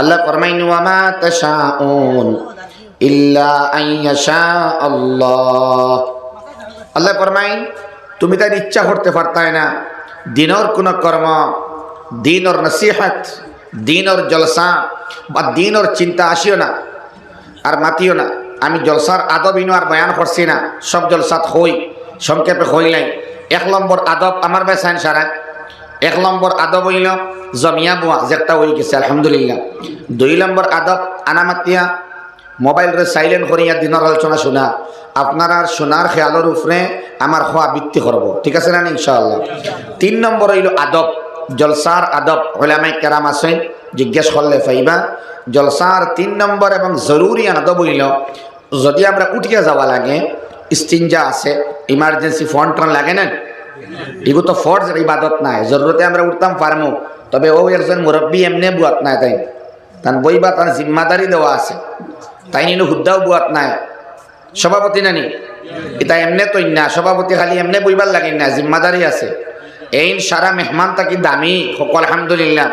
আল্লাহ ফরমাইন ওয়ামা তাশাউন ইল্লা আইয়াশা আল্লাহ। আল্লাহ ফরমাইন, তুমি তার ইচ্ছা করতে পারতাই না। দিনর কোন কর্ম, দিনর নসিহত, দিনর জলসা বা দিনর চিন্তা আসিও না আর মাতিও না। আমি জলসার আদব ইনো আর বয়ান করছি না। সব জলসাত হই, সংক্ষেপে হই নাই। এক নম্বর আদব আমার বেসাইন সারা। এক নম্বর আদব হইল, জমিয়া বুয়া যেটা হয়ে গেছে, আলহামদুলিল্লাহ। দুই নম্বর আদব, আনামাতিয়া, মোবাইলরে সাইলেন্ট করিয়া দিনের আলোচনা শোনা। আপনার শোনার খেয়ালের উপরে আমার হওয়া বৃত্তি করব, ঠিক আছে না ইনশাআল্লাহ? তিন নম্বর হইল আদব, জলসার আদব হইলামাই কেরাম আছেন জিজ্ঞেস করলে পাইবা, জলসার তিন নম্বর এবং জরুরি আদব হইল, যদি আমরা উঠিয়া যাওয়া লাগে স্টিঞ্জা আছে ইমার্জেন্সি ফোন টোন লাগে না? এগুলো তো ফর্জ ইবাদত নাই। জরুরতে আমরা উঠতাম পারমু তবে ও একজন মুরব্বী এমনি বুয়াত নাই তাই তার বইবা তার জিম্মাদারি দেওয়া আছে। তাই নিল হুদ্দাও বুয়াত নাই। সভাপতি নানি? এটা এমনে তো না। সভাপতি খালি এমনে বইবার লাগে না। জিম্মাদারি আছে। এই সারা মেহমান তাকি দামি। সকল আলহামদুলিল্লাহ।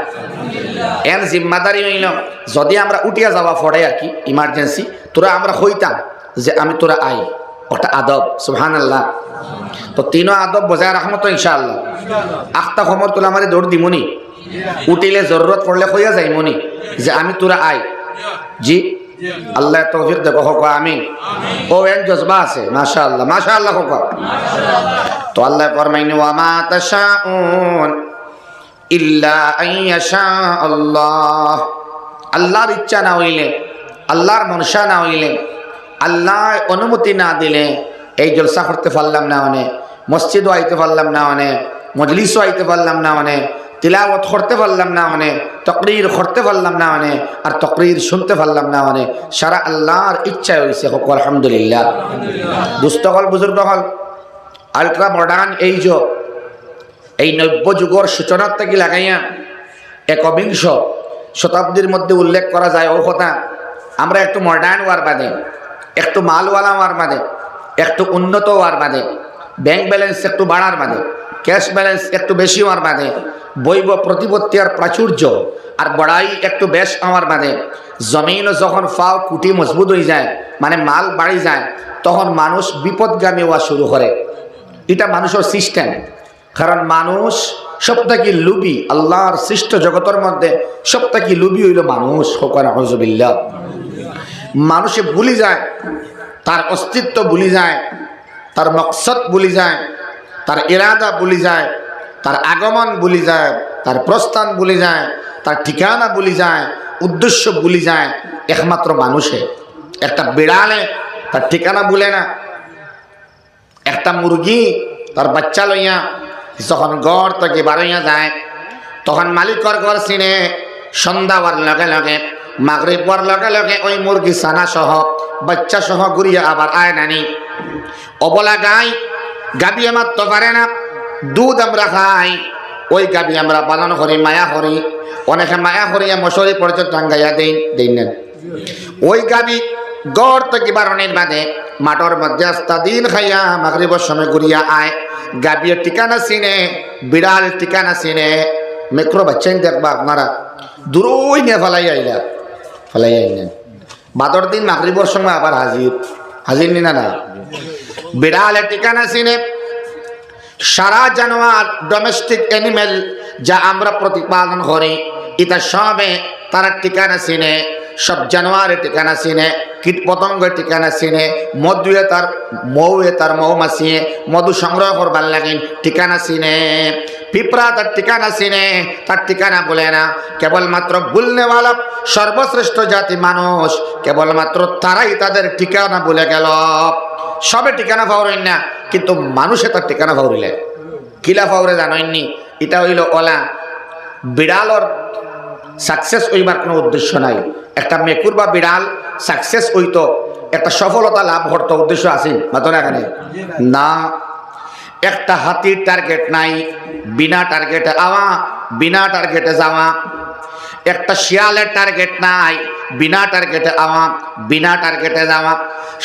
এন জিম্মাদারি হইল, যদি আমরা উঠিয়া যাওয়া পড়ে আর কি ইমার্জেন্সি, তোরা আমরা হইতাম যে আমি তোরা আই। ওটা আদব সুহান আল্লাহ তো তিনও আদব বজায় রাখব তো ইনশাআল্লাহ। আখতা সমর তোলা আমার দৌড় দিমনি। উঠিলে জরুরত পড়লে হইয়া যাইমনি। যে আমি তোরা আই। জি, আল্লাহ তৌফিক দেখো হোক আমি ও এক জজবা আছে মাশা আল্লাহ মাশা আল্লাহ হোক তো আল্লাহ ফরমাইনি ওয়ামা তাশাউন ইল্লা আইয়াশা আল্লাহ আল্লাহর ইচ্ছা না হইলে আল্লাহর মনসা না হইলে আল্লাহ অনুমতি না দিলে এই জলসা করতে পারলাম না মানে মসজিদও আইতে পারলাম না মানে মজলিসও আইতে পারলাম না মানে তিলাওয়াত করতে পারলাম না মানে তকরির করতে পারলাম না মানে আর তকরির শুনতে পারলাম না মানে সারা আল্লাহর ইচ্ছা হয়েছে হোক, আলহামদুলিল্লাহ। দুস্থ হল, বুজুর্গ হল, আলট্রা মডার্ন এই যে এই নব্য যুগর সূচনার থেকে লাগাইয়া একবিংশ শতাব্দীর মধ্যে উল্লেখ করা যায়, ও কথা। আমরা একটু মডার্ন হওয়ার বাদে। একটু মালওয়ালা হওয়ার বাদে, একটু উন্নত হওয়ার বাদে ব্যাংক ব্যালেন্স একটু বাড়ার বাদে ক্যাশ ব্যালেন্স একটু বেশি হওয়ার বাদে, বৈব প্রতিপত্তি আর প্রাচুর্য আর বড়াই একটু বেশ হওয়ার মানে জমিন যখন ফাও কুটি মজবুত হয়ে যায় মানে মাল বাড়ি যায়, তখন মানুষ বিপদগামী হওয়া শুরু করে। এটা মানুষের সিস্টেম কারণ মানুষ সবথেকে লুবি আল্লাহর সৃষ্ট জগতের মধ্যে সবথেকে লুবি হইল মানুষ হোকান হজবিল্লা মানুষে ভুলি যায়, তার অস্তিত্ব ভুলি যায়, তার মকসদ ভুলি যায়, তার ইরাদা ভুলি যায়, তার আগমন ভুলি যায়, তার প্রস্থান ভুলি যায়, তার ঠিকানা ভুলি যায়, উদ্দেশ্য ভুলি যায় একমাত্র মানুষে। একটা বিড়ালে তার ঠিকানা ভুলে না। একটা মুরগি তার বাচ্চা লইয়া যখন গড় থেকে বাড়াইয়া যায়, তখন মালিকর ঘর চিনে সন্ধ্যা হওয়ার লগে লগে মাগরিব হওয়ার লগে লগে ওই মুরগি সানা সহ, বাচ্চা সহ ঘুরিয়ে আবার আয় নানি। অবলা গাই, গাবি আমার তো পারে না, দুধ আমরা খাই। ওই গাবি আমরা পালন করি, মায়া করি। অনেকে মায়া করিয়া মশারি পর্যন্ত টাঙ্গাইয়া দেই দেই ওই গাবি গড় থেকে বারণের বাদে, মাঠর মধ্যে আস্তা দিন খাইয়া মাগরিবর সময় ঘুরিয়া আয়। গাবিয়ে ঠিকানা চিনে, বিড়াল ঠিকানা চিনে। মেক্রো বাচ্চাই দেখবা আপনারা। দূরই নিয়ে ফেলাই আইলা। ফেলাই আইলেন বাদর দিন মাগরিবর সময় আবার হাজির হাজির নিনা না বিড়ালে ঠিকানা চিনে। সারা জানোয়ার ডোমেস্টিক অ্যানিমেল যা আমরা প্রতিপালন করি এটা সবে তারা ঠিকানা চিনে। সব জানোয়ারের ঠিকানা চিনে। কীট পতঙ্গের ঠিকানা চিনে, মধুয়ে তার মৌয়ে তার মৌমাছিয়ে, মধু সংগ্রহ করবার লাগেন ঠিকানা চিনে। পিঁপড়া তার ঠিকানা চিনে, তার ঠিকানা বলে না। কেবলমাত্র ভুলনেওয়ালা সর্বশ্রেষ্ঠ জাতি মানুষ, কেবলমাত্র তারাই তাদের ঠিকানা বলে গেল। সবে ঠিকানা পাওয়ার না, কিন্তু মানুষে তার ঠিকানা ফাউরিলে। কিলা ফাউরে জানইনি এটা হইল ওলা বিড়ালর সাকসেস হইবার কোনো উদ্দেশ্য নাই। একটা মেকুর বা বিড়াল সাকসেস হইতো, একটা সফলতা লাভ করতো উদ্দেশ্য আছে মাত্র এখানে না, একটা হাতির টার্গেট নাই, বিনা টার্গেটে আওয়া বিনা টার্গেটে যাওয়া। একটা শিয়ালের টার্গেট নাই, বিনা টার্গেটে আওয়া বিনা টার্গেটে যাওয়া।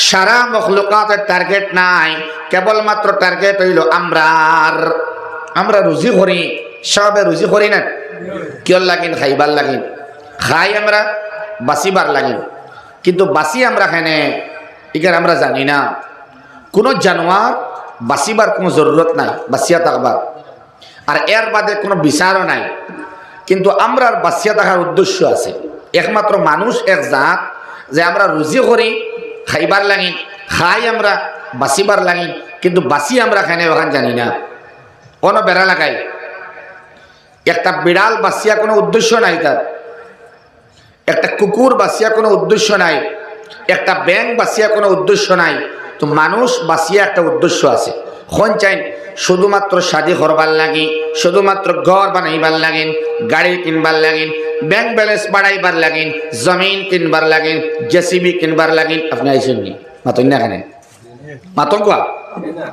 সারা মখলুকাতের টার্গেট নাই, কেবলমাত্র টার্গেট হইল আমরার। আমরা রুজি করি সবে রুজি করি না। কিয়র লাগিন খাইবার লাগিন খাই আমরা বাসিবার লাগে। কিন্তু বাসি আমরা খানে এখানে আমরা জানি না। কোনো জানোয়ার বাসিবার কোনো জরুরত নাই বাসিয়া থাকবার। আর এর বাদে কোনো বিচারও নাই। কিন্তু আমরা বাসিয়া থাকার উদ্দেশ্য আছে। একমাত্র মানুষ, এক জাত, যে আমরা রুজি করি খাইবার লাগি। খাই আমরা বাসিবার লাগি। কিন্তু বাসি আমরা খাই না ওখান জানি না। কোনো বেড়া লাগাই। একটা বিড়াল বাসিয়া কোনো উদ্দেশ্য নাই তার। একটা কুকুর বাসিয়া কোনো উদ্দেশ্য নাই। একটা ব্যাং বাসিয়া কোনো উদ্দেশ্য নাই। তো মানুষ বাসিয়া একটা উদ্দেশ্য আছে। হন চাই শুধুমাত্র শাদি করবার লাগি, শুধুমাত্র ঘর বানাইবার লাগিন, গাড়ি কিনবার লাগিন ব্যাংক ব্যালেন্স বাড়াইবার লাগিন, জমিন কিনবার লাগিন, জেসিবি কিনবার লাগিন। আপনি আইসেন নি? মাতন না এখানে মাতন কোয়া?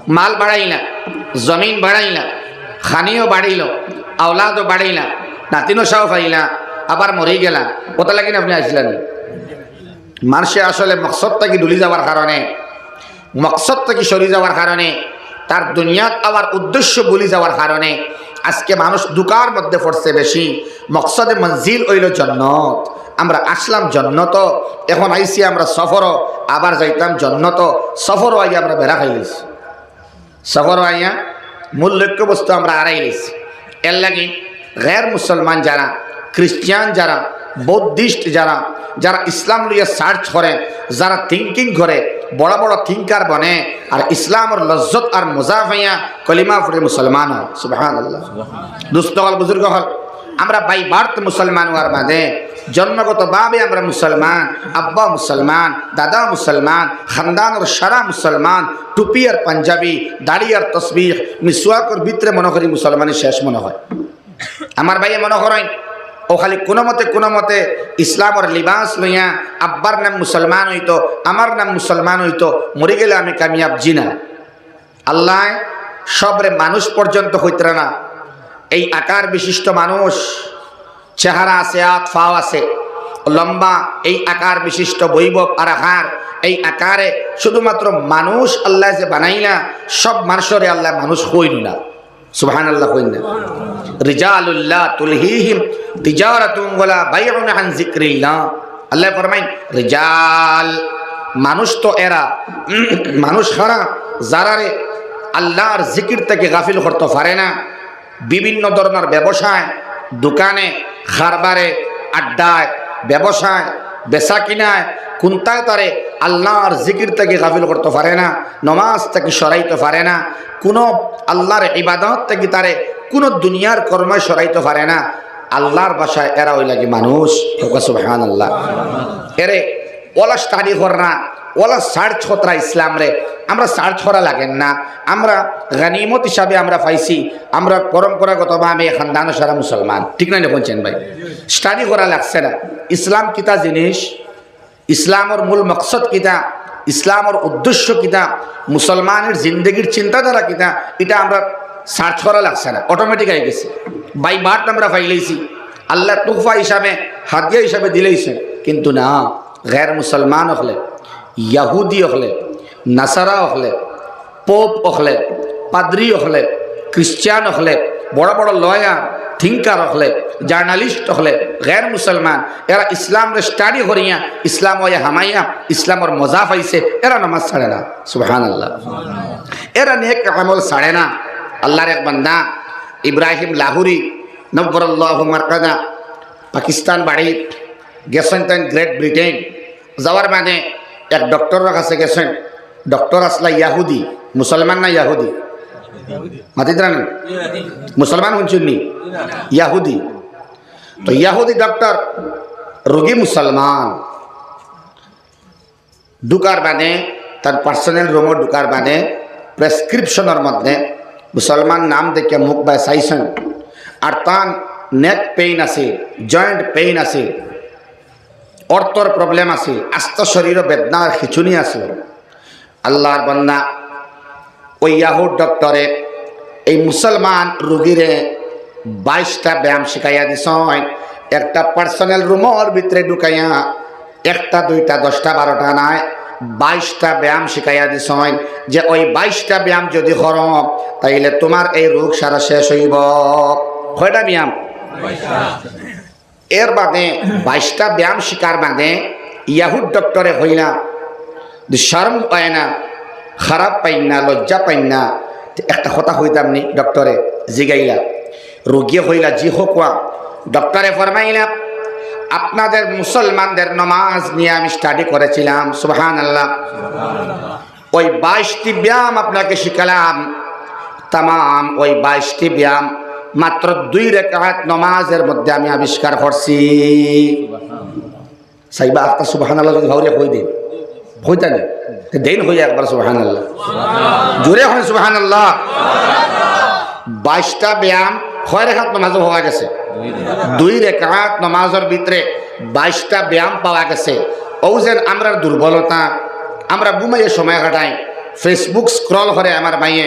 মাল বাড়াই না জমিন বাড়াই না খানিও বাড়িল আওলাদও বাড়াইলা, নাতিনও সাও পাইলা আবার মরেই গেলা। কত লাগিন আপনি আসলেন? মানুষে আসলে মকসদ থেকে ডুলি যাওয়ার কারণে, মকসদ থেকে সরি যাওয়ার কারণে, তার দুনিয়াত আবার উদ্দেশ্য বলি যাওয়ার কারণে, আজকে মানুষ দুকার মধ্যে পড়ছে বেশি, মকসদে মঞ্জিল হইল জন্নত। আমরা আসলাম জন্নত, এখন আইসি আমরা সফরও, আবার যাইতাম জন্নত। সফরও আইয়া আমরা বেড়া খাইলিছি। সফরও আইয়া মূল লক্ষ্য বস্তু আমরা আড়াই লিছি এর লাগে গ্যার মুসলমান যারা, খ্রিস্টান যারা, বৌদ্ধিস্ট যারা যারা ইসলাম লিয়ে সার্চ করে, যারা থিঙ্কিং করে, বড় বড় থিঙ্কার বনে, আর ইসলামর লজ্জত আর মজা ভাইয়া কলিমা ফুটে মুসলমান হয়। সুবাহ দুস্থ হল, বুজুর্গ হল। আমরা বাই মুসলমান হওয়ার বাদে জন্মগতভাবে আমরা মুসলমান, আব্বা মুসলমান, দাদা মুসলমান, খানদানের সারা মুসলমান টুপি আর পাঞ্জাবি দাড়ি আর তসবির মিসওয়াকর ভিতরে মনে করি মুসলমানের শেষ মনে হয়। আমার ভাইয়ে মনে করেন, ও খালি কোনো মতে কোনো মতে ইসলামর লিবাস লইয়া আব্বার নাম মুসলমান হইতো, আমার নাম মুসলমান হইতো, মরে গেলে আমি কামিয়াব জিনা। আল্লাহ সবরে মানুষ পর্যন্ত হইতে না। এই আকার বিশিষ্ট মানুষ চেহারা আছে আত ফাও আছে। লম্বা এই আকার বিশিষ্ট বৈভব আর আকার এই আকারে শুধুমাত্র মানুষ আল্লাহ যে বানাই না, সব মানুষরে আল্লাহ মানুষ হইল না। সুবহান আল্লাহ হইন না রিজালুল্লাহ তুলহিহিম তিজারাতুম ওয়ালা বাইউন আন যিকরিল্লাহ। আল্লাহ ফরমাইন, রিজাল মানুষ তো এরা, মানুষ খারা যারারে আল্লাহর জিকির থেকে গাফিল করতে পারে না। বিভিন্ন ধরনের ব্যবসায়, দোকানে খারবারে, আড্ডায়, ব্যবসায় বেচা কিনায় কোনটায় তারে আল্লাহর জিকির থেকে গাফিল করতে পারে না, নমাজ থেকে সরাইতে পারে না, কোনো আল্লাহর ইবাদত থেকে তারে কোনো দুনিয়ার কর্মে সরাইতে পারে না। আল্লাহর বাসায় এরা ওই লাগে মানুষ। আল্লাহ এরে ওলা স্টাডি কর না ওলা সার্চ হতরা ইসলাম রে আমরা সার্চ করা লাগেন না। আমরা গানিমত হিসাবে আমরা পাইছি। আমরা পরম্পরাগতভাবে খানদান সারা মুসলমান। ঠিক না বলছেন ভাই? স্টাডি করা লাগছে না। ইসলাম কিতা জিনিস? ইসলামর মূল মকসদ কিতা? ইসলামর উদ্দেশ্য কিতা? মুসলমানের জিন্দগির চিন্তাধারা কিতা? এটা আমরা সার্চ করা লাগছে না। অটোমেটিক হয়ে গেছে। বাই বার্থ আমরা পাইলেইছি আল্লাহ তুফা হিসাবে, হাদিয়া হিসাবে দিলেইছে কিন্তু না গ্যার মুসলমান হলে ইয়াহুদি হলে নাসারা হলে পোপ হলে পাদ্রি হলে খ্রিস্টান হলে বড় বড় লয়ার থিঙ্কার হলে জার্নালিস্ট হলে গैर মুসলমান, এরা ইসলামরে স্টাডি করিয়া, ইসলাম ওয়া হামাইয়া, ইসলামর মজা পাইছে, এরা নামাজ ছাড়ে না সুবহান আল্লাহ এরা নেক আমল ছাড়ে না, আল্লাহর এক বান্দা, ইব্রাহিম লাহুরি, নব্বরল্লাহ মারকাদা পাকিস্তান বাড়ি গেছেন গ্রেট ব্রিটেন যাওয়ার মানে এক ডক্টরের কাছে গেছেন। ডক্টর আসলা ইয়াহুদি, মুসলমান না ইয়াহুদি? মাতিত রান মুসলমান শুনছেন নি? ইয়াহুদি। তো ইয়াহুদি ডক্টর রোগী মুসলমান। ঢুকার বাদে, তার পার্সোনাল রুমও ঢুকার বাদে প্রেসক্রিপশনের মধ্যে মুসলমান নাম দেখে মুখ বাই চাইছেন আর তার নেক পেইন আছে জয়েন্ট পেইন আছে। অর্থর প্রবলেম আছে, আস্ত শরীর বেদনার খিচুনি আছে। আল্লাহর বন্যা ওই ইয়াহুর ডক্টরে এই মুসলমান রুগীরে বাইশটা ব্যায়াম শিখাইয়া দিস একটা পার্সোনাল রুমর ভিতরে ঢুকাইয়া, একটা, দুইটা, দশটা, বারোটা নাই, বাইশটা ব্যায়াম শিখাইয়া দিস যে ওই বাইশটা ব্যায়াম যদি কর তাইলে তোমার এই রোগ সারা শেষ হইব। কয়টা ব্যায়াম? এর বাদে বাইশটা ব্যায়াম শিকার বাদে ইয়াহুদ ডক্টরে হইলা শরম পায় না, খারাপ পাই না, লজ্জা পাই না একটা কথা হইতাম নি ডক্টরে, জিগাইলা। রোগী হইলা জি হোকা ডক্টরে ফরমাইলা, আপনাদের মুসলমানদের নমাজ নিয়ে আমি স্টাডি করেছিলাম সুবহান আল্লাহ ওই বাইশটি ব্যায়াম আপনাকে শিখালাম তাম ওই বাইশটি ব্যায়াম মাত্র দুই রেখাত নমাজের মধ্যে আমি আবিষ্কার করছি। সাইবা আক্তা সুবাহান আল্লাহ যদি ভাউরিয়া কই দিন। হইতা না দেন হইয়া একবার সুবাহান আল্লাহ জোরে হয় সুবাহান আল্লাহ বাইশটা ব্যায়াম ছয় রেখাত নমাজও হওয়া গেছে। দুই রেখাত। নমাজের ভিতরে বাইশটা ব্যায়াম পাওয়া গেছে। ও যেন আমরা দুর্বলতা আমরা ঘুমাইয়ে সময় কাটাই। ফেসবুক স্ক্রল করে আমার মাইয়ে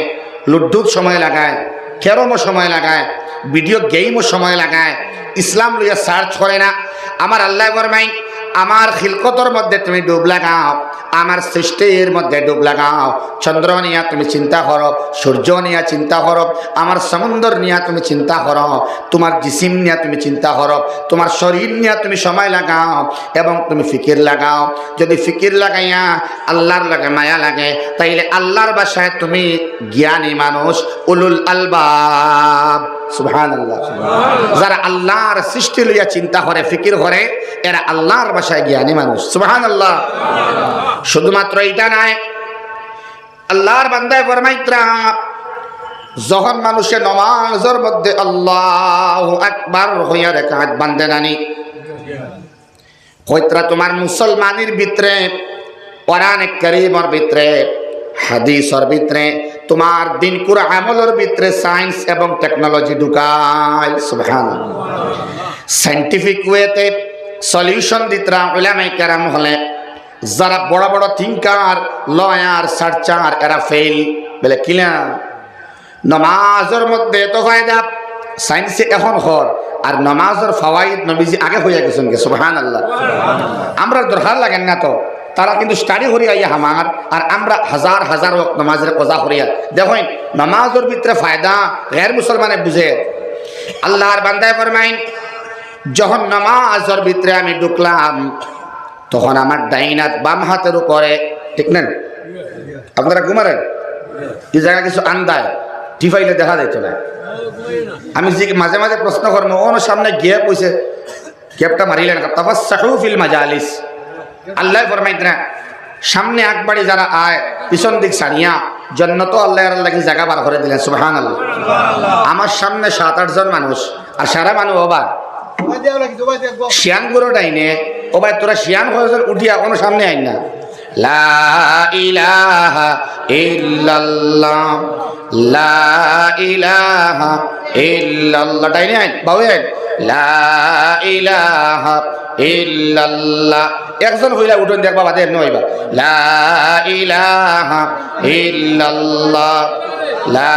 লুডুত সময় লাগায়। ক্যারমও সময় লাগায়, ভিডিও গেমও সময় লাগায়, ইসলাম লইয়া সার্চ করে না। আমার আল্লাহ ফরমাই আমার খিলকতর মধ্যে তুমি ডুব লাগাও, আমার সৃষ্টির মধ্যে ডুব লাগাও। চন্দ্র নিয়া তুমি চিন্তা করো, সূর্য নিয়া চিন্তা করো, আমার সমুন্দর নিয়া তুমি চিন্তা করো, তোমার জিসিম নিয়া তুমি চিন্তা করো, তোমার শরীর নিয়া তুমি সময় লাগাও এবং তুমি ফিকির লাগাও। যদি ফিকির লাগাইয়া আল্লাহর লাগে মায়া লাগে, তাইলে আল্লাহর বাসায় তুমি জ্ঞানী মানুষ, উলুল আলবাব। সুবহান আল্লাহ যারা আল্লাহর সৃষ্টি লইয়া চিন্তা করে, ফিকির করে, এরা আল্লাহর বাসায় জ্ঞানী মানুষ। সুবহান আল্লাহ শুধুমাত্র এটা নয় আল্লাহর বান্দায় ফরমাইত্রা যখন মানুষের নমাজের মধ্যে আল্লাহ একবার হইয়া রেখা বান্ধে নানি হইত্রা তোমার মুসলমানের ভিতরে, কোরআন করিমর ভিতরে, হাদিসর ভিতরে, তোমার দিন কুর আমলের ভিতরে সায়েন্স এবং টেকনোলজি ঢুকায়। সুবহান সাইন্টিফিক ওয়েতে সলিউশন দিতরা ওলামাই কেরাম হলে। যারা বড় বড় থিঙ্কার লয়ার সার্চার এরা ফেল বলে কিলা নমাজের মধ্যে তো ফায়দা সায়েন্সে এখন হর। আর নমাজের ফাওয়াইদ নবীজি আগে হইয়া গেছেন গে সুবহান আল্লাহ আমরা দরকার লাগেন না তো। তারা কিন্তু স্টাডি করিয়া ইয়া আমার আর আমরা হাজার হাজার নমাজের কজা করিয়া দেখেন নমাজের ভিতরে ফায়দা গের মুসলমানে বুঝে। আল্লাহর বান্দায় ফরমাইন যখন নামাজের ভিতরে আমি ঢুকলাম, তখন আমার ডাইনাত বাম হাতের উপরে, ঠিক না? আপনারা ঘুমারেন? এই জায়গা কিছু আন্দায় টিফাইলে দেখা যাইত না আমি যে মাঝে মাঝে প্রশ্ন করব ওর সামনে গ্যাপ হয়েছে গ্যাপটা মারিলেন ফিল মাজালিস। আল্লাহ ফরমাইত না, সামনে একবারে যারা আয়, পিছন দিক সারিয়া জন্নত আল্লাহ আল্লাহ জায়গা বার করে দিলেন সুবহান আল্লাহ আমার সামনে সাত আটজন মানুষ, আর সারা মানুষ ওবা শিয়ানগুলো ডাইনে ও ভাই তোরা শিয়ান উঠিয়া কোনো সামনে আইন না। লা ইলাহা লা আইন বাবু আইন। লা ইলাহা একজন হইলা উঠুন দেখবা বাদে এমনি হইবা লা ইলাহা ইল্লাল্লাহ, লা